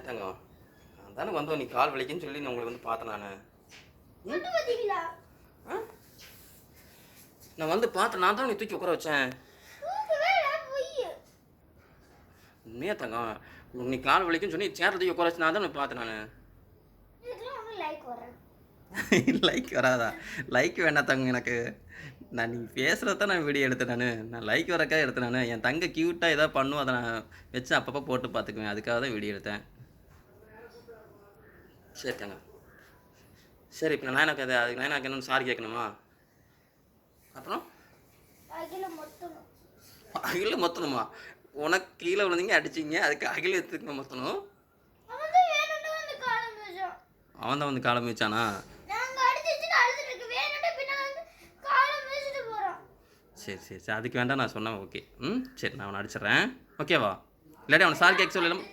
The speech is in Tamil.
ஏன் தங்கம் தானே வந்தோம். நீ கால் வலிக்குன்னு சொல்லி நான் உங்களை வந்து பார்த்தேன் நான். நான் வந்து பார்த்தேன். நான் தான் நீ தூக்கி உட்கார வச்சேன். உண்மையா தங்கம் நீ கால் வலிக்குன்னு சொல்லி சேர் தூக்கி உட்கார வச்சு நான் தான் பார்த்தேன் நான். லைக் வராதா. லைக் வேணாம் தங்க எனக்கு. நான் நீ பேசுகிறத நான் வீடியோ எடுத்தேன் நான். நான் லைக் வரக்கா எடுத்தேன் நான். என் தங்க க்யூட்டாக ஏதாவது பண்ணும் அதை நான் வச்சு அப்பப்போ போட்டு பார்த்துக்குவேன். அதுக்காக தான் வீடியோ எடுத்தேன். சரி தங்க சரி இப்போ நான் எனக்கு அது அதுக்கு நான் எனக்கு இன்னும் சாரி கேட்கணுமா? அப்புறம்? அகில மொத்தணுமா? உனக்கு கீழே விழுந்தீங்க அடிச்சிங்க அதுக்கு அகில எடுத்துக்க மொத்தணும்? அவன் தான் வந்து காலம் வச்சான் சரி சரி சரி. அதுக்கு வேண்டாம் நான் சொன்னேன் ஓகே. ம் சரி நான் அவனை அடிச்சிடுறேன். ஓகேவா? இல்லாட்டி அவனை சார் கேட்க சொல்லலாம்